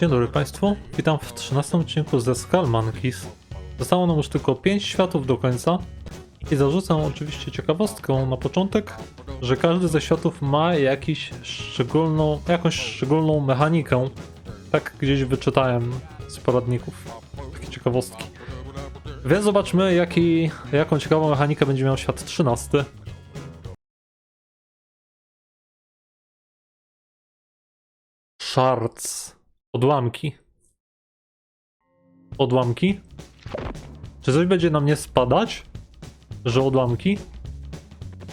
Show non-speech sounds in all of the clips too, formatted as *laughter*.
Dzień dobry Państwu, witam w 13 odcinku ze Skull Monkeys. Zostało nam już tylko 5 światów do końca i zarzucam oczywiście ciekawostką na początek, że każdy ze światów ma jakiś szczególną, jakąś szczególną mechanikę. Tak gdzieś wyczytałem z poradników, takie ciekawostki. Więc zobaczmy jaki, jaką ciekawą mechanikę będzie miał świat 13. Shards. Odłamki. Odłamki? Czy coś będzie na mnie spadać? Że odłamki?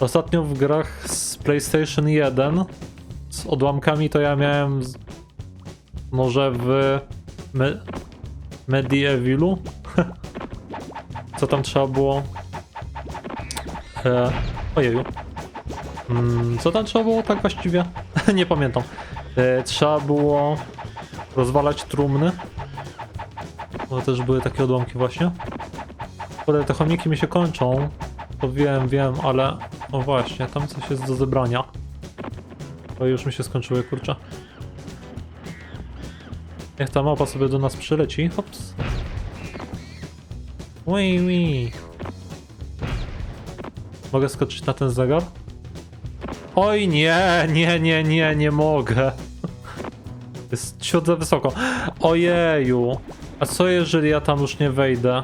Ostatnio w grach z PlayStation 1 z odłamkami to ja miałem z... może w Me... Medievilu? *laughs* Co tam trzeba było? E... Ojeju. Mm, co tam trzeba było tak właściwie? *laughs* Nie pamiętam. E, trzeba było rozwalać trumny. Bo też były takie odłamki właśnie. Kurde, te chomiki mi się kończą. To wiem, wiem, ale... O właśnie, tam coś jest do zebrania. To już mi się skończyły, kurczę. Niech ta mapa sobie do nas przyleci. Hops. Wii, wii. Mogę skoczyć na ten zegar? Oj nie, nie, nie, nie, nie mogę. Jest ciut za wysoko. Ojeju. A co jeżeli ja tam już nie wejdę?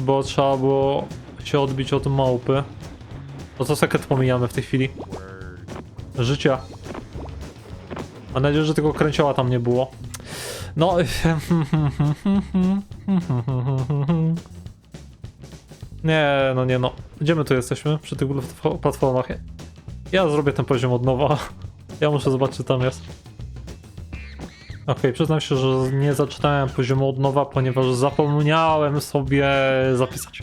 Bo trzeba było się odbić od małpy. To co sekret pomijamy w tej chwili? Życia. Mam nadzieję, że tego kręcioła tam nie było. No. *laughs* Nie, no nie no. Gdzie my tu jesteśmy? Przy tych platformach. Ja zrobię ten poziom od nowa. Ja muszę zobaczyć, co tam jest. Okej, przyznam się, że nie zaczynałem poziomu od nowa, ponieważ zapomniałem sobie zapisać.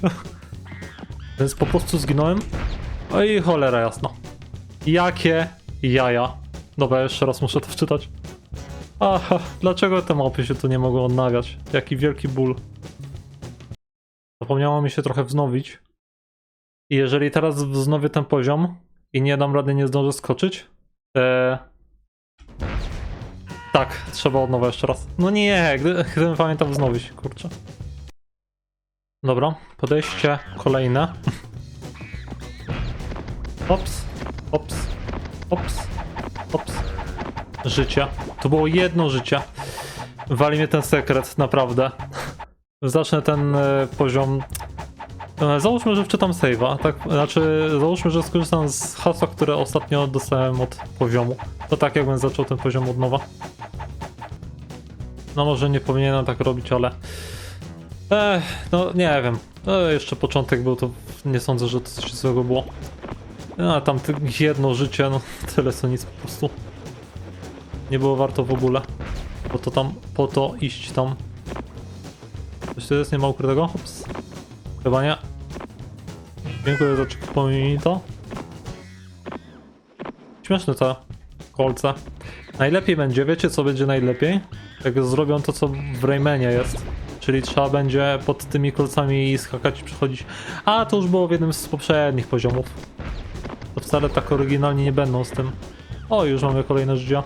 Więc po prostu zginąłem. Oj, cholera jasno. Jakie jaja. Dobra, jeszcze raz muszę to wczytać. Aha, dlaczego te mapy się tu nie mogą odnawiać? Jaki wielki ból. Zapomniało mi się trochę wznowić. I jeżeli teraz wznowię ten poziom i nie dam rady, nie zdążę skoczyć. Tak, trzeba od nowa jeszcze raz. No nie, gdy, gdybym pamiętał wznowić, kurczę. Dobra, podejście kolejne. Ops, ops, ops, ops. Życie. To było jedno życie. Wali mnie ten sekret, naprawdę. Zacznę ten e, poziom. E, załóżmy, że wczytam save'a, tak? Znaczy, załóżmy, że skorzystam z hasła, które ostatnio dostałem od poziomu. To tak, jakbym zaczął ten poziom od nowa. No może nie powinienem tak robić, ale... Ech, no nie wiem. No, jeszcze początek był, to nie sądzę, że to coś złego było. No, a tam jedno życie, no *laughs* tyle co nic po prostu. Nie było warto w ogóle. Po to tam, po to iść tam. Coś tu jest, nie ma ukrytego? Ups. Nie. Dziękuję za przypomnienie to. Śmieszne te kolce. Najlepiej będzie, wiecie co będzie najlepiej? Jak zrobią to, co w Raymanie jest. Czyli trzeba będzie pod tymi kolcami skakać i przechodzić. A, to już było w jednym z poprzednich poziomów. To wcale tak oryginalnie nie będą z tym. O, już mamy kolejne życia.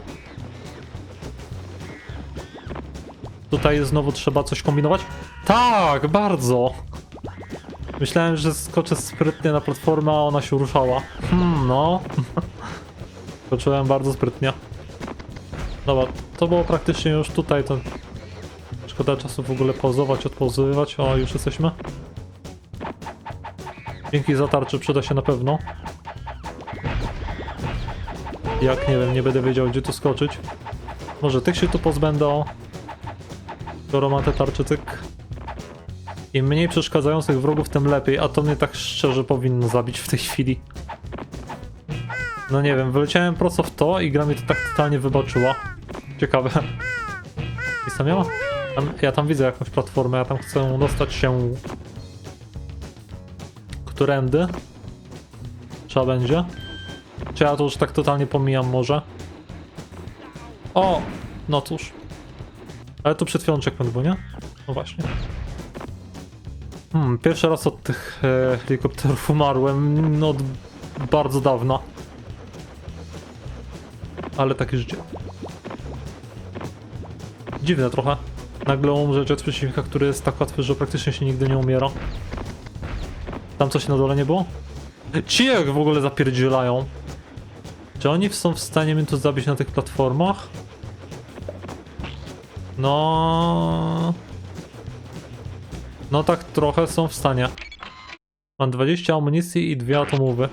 Tutaj znowu trzeba coś kombinować? Tak, bardzo! Myślałem, że skoczę sprytnie na platformę, a ona się ruszała. Hmm, no. *laughs* Skoczyłem bardzo sprytnie. Dobra, to było praktycznie już tutaj, to... Szkoda czasu w ogóle pauzować, odpauzowywać. O, już jesteśmy. Dzięki za tarczy przyda się na pewno. Jak, nie wiem, nie będę wiedział gdzie tu skoczyć. Może tych się tu pozbędę, o. Skoro ma te tarcze, tyk. Im mniej przeszkadzających wrogów, tym lepiej, a to mnie tak szczerze powinno zabić w tej chwili. No nie wiem, wyleciałem prosto w to i gra mi to tak totalnie wybaczyła. Ciekawe. Jest tam miała? Tam, ja tam widzę jakąś platformę, ja tam chcę dostać się... Którędy? Trzeba będzie? Czy ja to już tak totalnie pomijam może? O! No cóż. Ale tu przed chwilą checkpoint był, nie? No właśnie. Hmm, pierwszy raz od tych e, helikopterów umarłem, no od bardzo dawna. Ale takie życie. Dziwne trochę. Nagle umrzeć od przeciwnika, który jest tak łatwy, że praktycznie się nigdy nie umiera. Tam coś na dole nie było? Ci jak w ogóle zapierdzielają. Czy oni są w stanie mnie tu zabić na tych platformach? No... No tak trochę są w stanie. Mam 20 amunicji i dwie atomowe.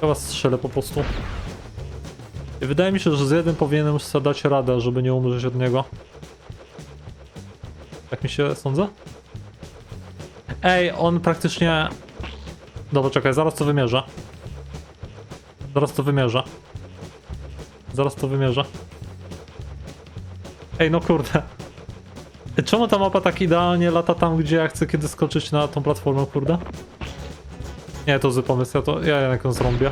Chyba strzelę po prostu. I wydaje mi się, że z jednym powinienem dać radę, żeby nie umrzeć od niego. Tak mi się sądza? Ej, on praktycznie... Dobra, czekaj, zaraz to wymierzę. Zaraz to wymierzę. Zaraz to wymierzę. Ej, no kurde. Czemu ta mapa tak idealnie lata tam, gdzie ja chcę kiedy skoczyć na tą platformę, kurde? Nie, to zły pomysł, ja to, ja jednak ją zrąbię.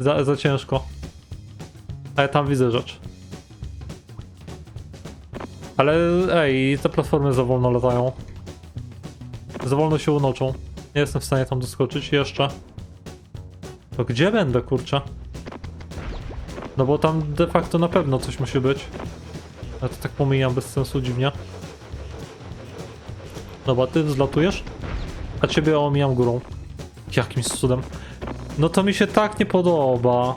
Za, za ciężko. A ja tam widzę rzecz. Ale ej, te platformy za wolno latają. Za wolno się unoczą. Nie jestem w stanie tam doskoczyć jeszcze. To gdzie będę, kurczę? No bo tam de facto na pewno coś musi być. Ja to tak pomijam bez sensu dziwnie. Dobra, ty zlatujesz? A ciebie omijam górą. Jakimś cudem. No to mi się tak nie podoba.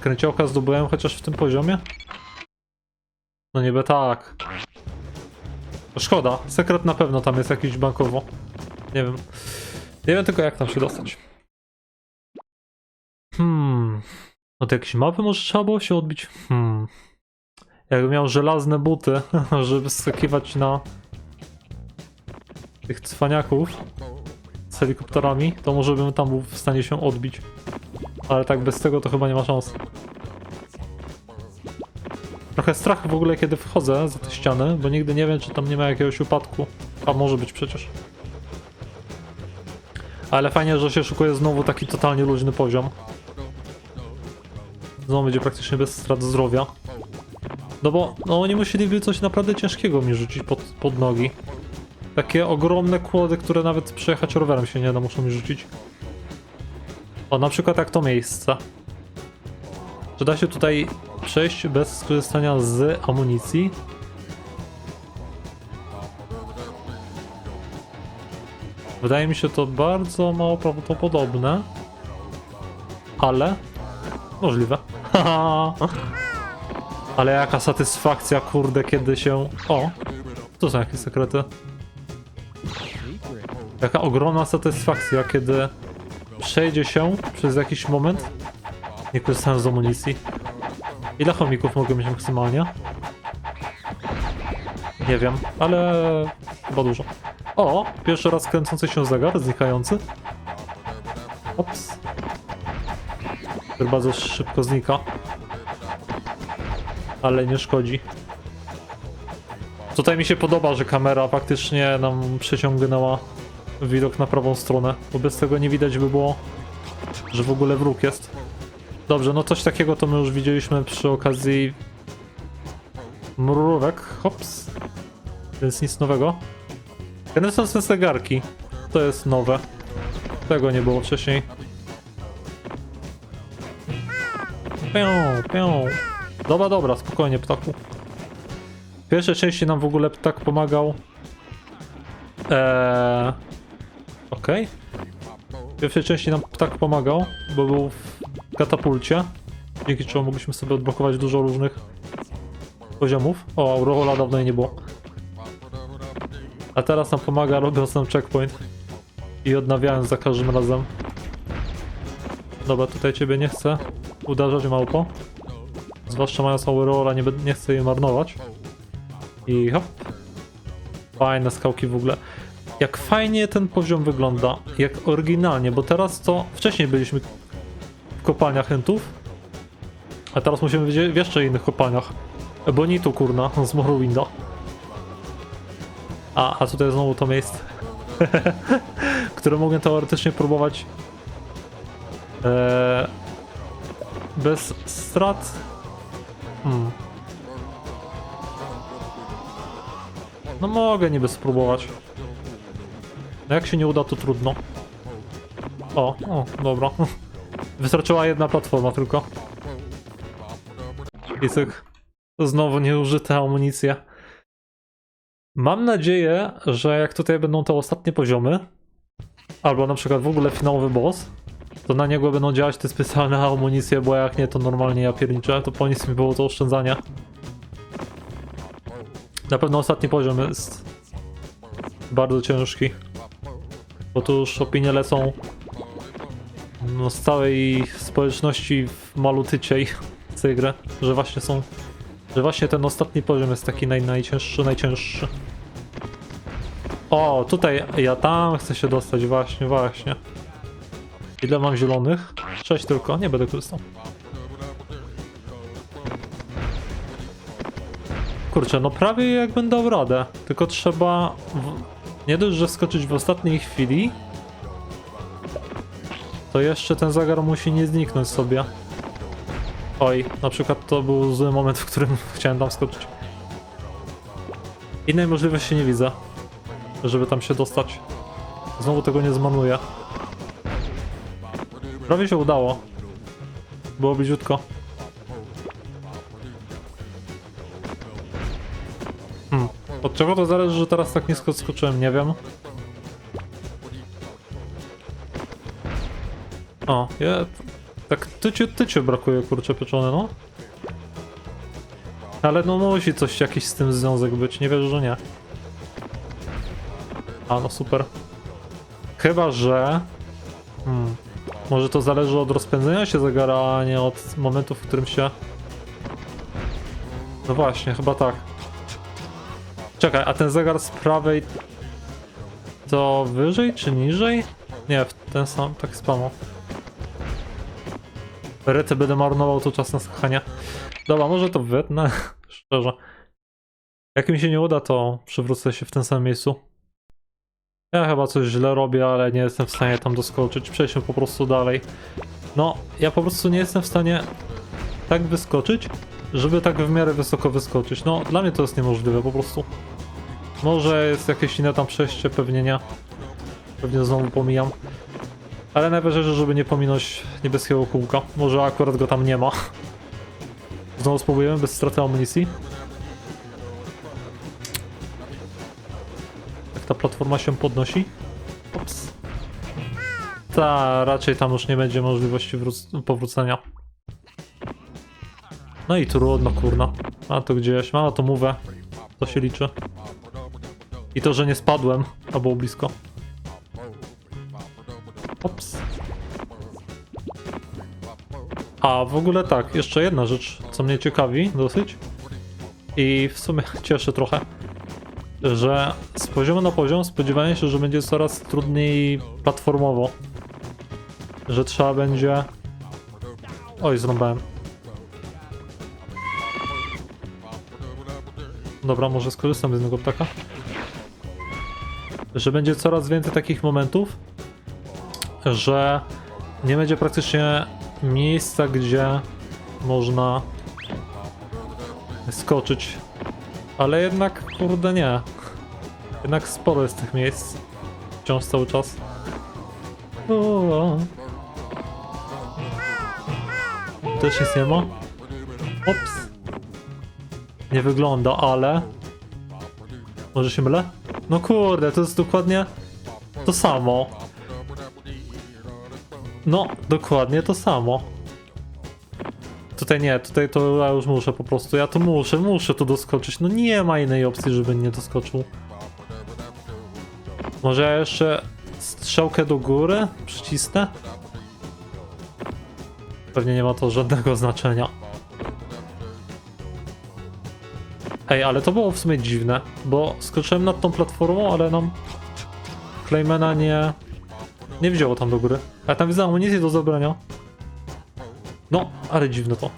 Kręciołka zdobyłem chociaż w tym poziomie? No niby tak. Szkoda, sekret na pewno tam jest jakiś bankowo. Nie wiem. Nie wiem tylko jak tam się dostać. Hmm. No to jakieś mapy może trzeba było się odbić? Hmm. Jakbym miał żelazne buty, *laughs* żeby skakiwać na tych cwaniaków z helikopterami, to może bym tam był w stanie się odbić. Ale tak bez tego to chyba nie ma szans. Trochę strach w ogóle kiedy wchodzę za te ściany, bo nigdy nie wiem czy tam nie ma jakiegoś upadku. A może być przecież. Ale fajnie, że się szukuje znowu taki totalnie luźny poziom. Znowu będzie praktycznie bez strat zdrowia. No bo no oni musieliby coś naprawdę ciężkiego mi rzucić pod, pod nogi. Takie ogromne kłody, które nawet przejechać rowerem się nie da, muszą mi rzucić. O, na przykład jak to miejsce. Czy da się tutaj przejść bez skorzystania z amunicji? Wydaje mi się to bardzo mało prawdopodobne. Ale możliwe. *laughs* Ale jaka satysfakcja, kurde, kiedy się... O! To są jakieś sekrety. Jaka ogromna satysfakcja, kiedy przejdzie się przez jakiś moment. Nie korzystałem z amunicji. Ile chomików mogę mieć maksymalnie? Nie wiem, ale chyba dużo. O! Pierwszy raz kręcący się zegar, znikający. Ops. Który bardzo szybko znika. Ale nie szkodzi. Tutaj mi się podoba, że kamera faktycznie nam przeciągnęła widok na prawą stronę, bo bez tego nie widać by było, że w ogóle wróg jest. Dobrze, no coś takiego to my już widzieliśmy przy okazji mrówek, hops. Więc nic nowego. Są zegarki. To jest nowe. Tego nie było wcześniej. Pią, pią. Dobra, dobra, spokojnie, ptaku. W pierwszej części nam w ogóle ptak pomagał. Eee... Okej. W pierwszej części nam ptak pomagał, bo był w katapulcie. Dzięki czemu mogliśmy sobie odblokować dużo różnych poziomów. O, Aurola dawno nie było. A teraz nam pomaga robiąc nam checkpoint. I odnawiając za każdym razem. Dobra, tutaj ciebie nie chcę uderzać małpo. Zwłaszcza mając Aurola, nie, nie chcę jej marnować. I hop. Fajne skałki w ogóle. Jak fajnie ten poziom wygląda. Jak oryginalnie, bo teraz to... Wcześniej byliśmy w kopalniach Hentów. A teraz musimy być w jeszcze innych kopalniach. Bonitu kurna, z Morrowinda. A, a tutaj znowu to miejsce, *laughs* które mogę teoretycznie próbować e, bez strat. Hmm. No mogę niby spróbować. No jak się nie uda, to trudno. O, o, dobra. Wystarczyła jedna platforma tylko. I cyk. Znowu nieużyte amunicje. Mam nadzieję, że jak tutaj będą te ostatnie poziomy, albo na przykład w ogóle finałowy boss, to na niego będą działać te specjalne amunicje, bo jak nie, to normalnie ja pierniczę, to po nic mi było to oszczędzanie. Na pewno ostatni poziom jest bardzo ciężki, już opinie lecą no, z całej społeczności malutyciej z tej *laughs* gry, że właśnie są, że właśnie ten ostatni poziom jest taki naj, najcięższy, najcięższy. O, tutaj ja tam chcę się dostać, właśnie, właśnie. Ile mam zielonych? Sześć tylko, nie będę korzystał. Kurczę, no prawie jakbym dał radę, tylko trzeba. Nie dość, że skoczyć w ostatniej chwili, to jeszcze ten zegar musi nie zniknąć sobie. Oj, na przykład to był zły moment, w którym *laughs* chciałem tam skoczyć. Innej możliwości nie widzę, żeby tam się dostać. Znowu tego nie zmanuję. Prawie się udało. Było bliziutko. Czego to zależy, że teraz tak nisko skoczyłem? Nie wiem. O, ja... Tak tyciu, tyciu brakuje, kurczę, pieczone, no. Ale no musi coś, jakiś z tym związek być, nie wierzę, że nie. A, no super. Chyba, że... Hmm. Może to zależy od rozpędzenia się zegara, a nie od momentu, w którym się... No właśnie, chyba tak. Czekaj, a ten zegar z prawej to wyżej czy niżej? Nie, w ten sam, tak samo. Rety będę marnował tu czas na skakanie. Dobra, może to wytnę, *laughs* szczerze. Jak mi się nie uda, to przywrócę się w tym samym miejscu. Ja chyba coś źle robię, ale nie jestem w stanie tam doskoczyć. Przejdźmy po prostu dalej. No, ja po prostu nie jestem w stanie tak wyskoczyć, żeby tak w miarę wysoko wyskoczyć. No, dla mnie to jest niemożliwe po prostu. Może jest jakieś inne tam przejście, pewnie nie. Pewnie znowu pomijam. Ale najważniejsze, żeby nie pominąć niebieskiego kółka. Może akurat go tam nie ma. Znowu spróbujemy bez straty amunicji. Jak ta platforma się podnosi. Ops. Ta, raczej tam już nie będzie możliwości wróc- powrócenia. No i trudno, kurna. A to gdzieś, ma to mówę. To się liczy. I to, że nie spadłem, a było blisko. Ops. A w ogóle tak, jeszcze jedna rzecz, co mnie ciekawi dosyć i w sumie *laughs* cieszy trochę, że z poziomu na poziom spodziewałem się, że będzie coraz trudniej platformowo. Że trzeba będzie... Oj, zrąbałem. Dobra, może skorzystam z jednego ptaka. Że będzie coraz więcej takich momentów, że nie będzie praktycznie miejsca, gdzie można skoczyć. Ale jednak, kurde, nie. Jednak sporo jest tych miejsc. Wciąż cały czas. O. Też nic nie ma. Ops. Nie wygląda, ale... Może się mylę? No kurde, to jest dokładnie to samo. No, dokładnie to samo. Tutaj nie, tutaj to ja już muszę po prostu, ja tu muszę, muszę tu doskoczyć. No nie ma innej opcji, żeby nie doskoczył. Może ja jeszcze strzałkę do góry przycisnę? Pewnie nie ma to żadnego znaczenia. Ej, ale to było w sumie dziwne, bo skoczyłem nad tą platformą, ale nam Claymana nie... nie wzięło tam do góry. A tam widzę amunicję do zabrania. No, ale dziwne to.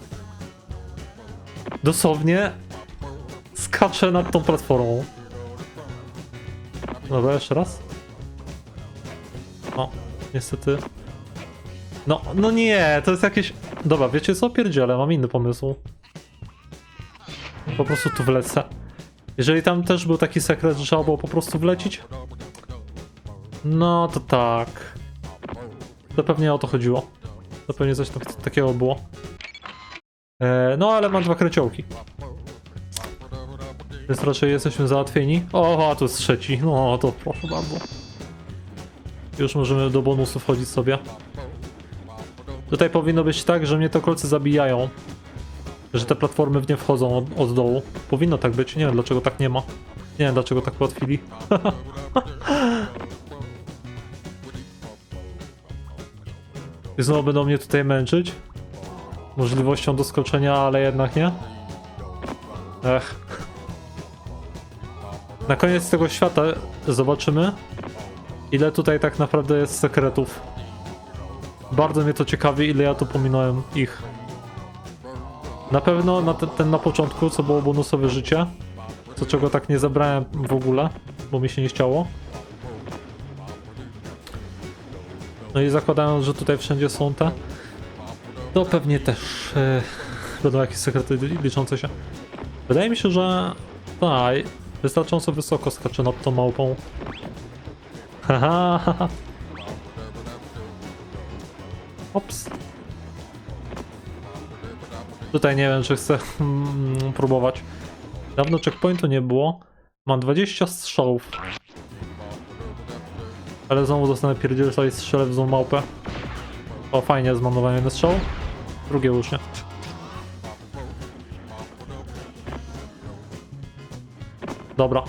Dosłownie skaczę nad tą platformą. Dobra, jeszcze raz. No, niestety. No, no nie, to jest jakieś... Dobra, wiecie co? Pierdziele, mam inny pomysł. Po prostu tu wlecę. Jeżeli tam też był taki sekret, że trzeba było po prostu wlecić, no to tak. To pewnie o to chodziło. To pewnie coś tak, takiego było. E, no ale mam dwa kreciołki. Więc raczej jesteśmy załatwieni. O, a tu jest trzeci. No to proszę bardzo. Już możemy do bonusu wchodzić sobie. Tutaj powinno być tak, że mnie te kolce zabijają. Że te platformy w nie wchodzą od, od dołu. Powinno tak być. Nie wiem dlaczego tak nie ma. Nie wiem dlaczego tak ułatwili. *laughs* I znowu będą mnie tutaj męczyć. Możliwością doskoczenia, ale jednak nie. Ech. Na koniec tego świata zobaczymy, ile tutaj tak naprawdę jest sekretów. Bardzo mnie to ciekawi, ile ja tu pominąłem ich. Na pewno na ten, ten na początku, co było bonusowe życie, co czego tak nie zabrałem w ogóle, bo mi się nie chciało. No i zakładając, że tutaj wszędzie są te, to pewnie też e, będą jakieś sekrety liczące się. Wydaje mi się, że tak, wystarczająco wysoko skacze nad tą małpą. Haha. Ops. Tutaj nie wiem, czy chcę mm, próbować. Dawno checkpointu nie było. Mam 20 strzałów. Ale znowu dostanę pierdzielca i strzelę w złą małpę. O, fajnie, zmarnowałem jeden strzał. Drugie już nie. Dobra.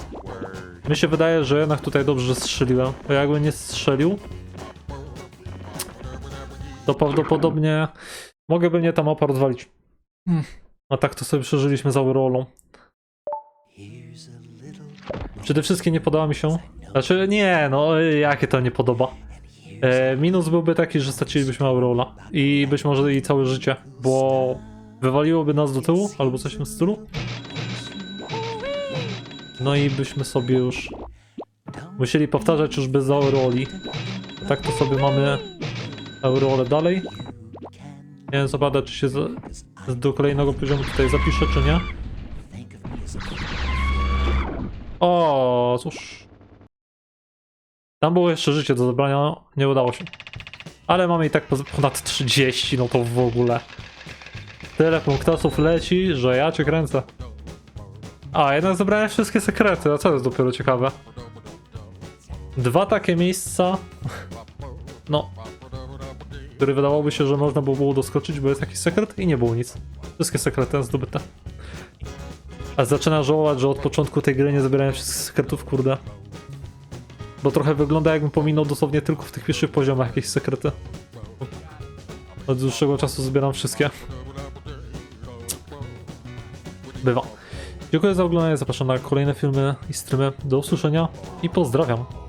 Mi się wydaje, że jednak tutaj dobrze strzeliłem. Bo jakby nie strzelił, to prawdopodobnie mogłaby mnie ta mapa rozwalić. Hmm. A tak to sobie przeżyliśmy za rolą. Przede wszystkim nie podoba mi się. Znaczy, nie, no, jakie to nie podoba. E, minus byłby taki, że stracilibyśmy Aurola. I być może i całe życie, bo wywaliłoby nas do tyłu, albo coś w tym stylu. No i byśmy sobie już musieli powtarzać już bez Auroli. Tak to sobie mamy Aurolę dalej. Nie wiem co pada, czy się z, z, do kolejnego poziomu tutaj zapiszę, czy nie. O, cóż. Tam było jeszcze życie do zabrania, nie udało się. Ale mamy i tak ponad 30, no to w ogóle. Tyle punktasów leci, że ja cię kręcę. A, jednak zebrałem wszystkie sekrety, a co jest dopiero ciekawe? Dwa takie miejsca. No. Które wydawałoby się, że można by było doskoczyć, bo jest jakiś sekret i nie było nic. Wszystkie sekrety zdobyte. A zaczyna żałować, że od początku tej gry nie zabierałem wszystkich sekretów, kurde. Bo trochę wygląda jakbym pominął dosłownie tylko w tych pierwszych poziomach jakieś sekrety. Od dłuższego czasu zbieram wszystkie. Bywa. Dziękuję za oglądanie, zapraszam na kolejne filmy i streamy. Do usłyszenia i pozdrawiam.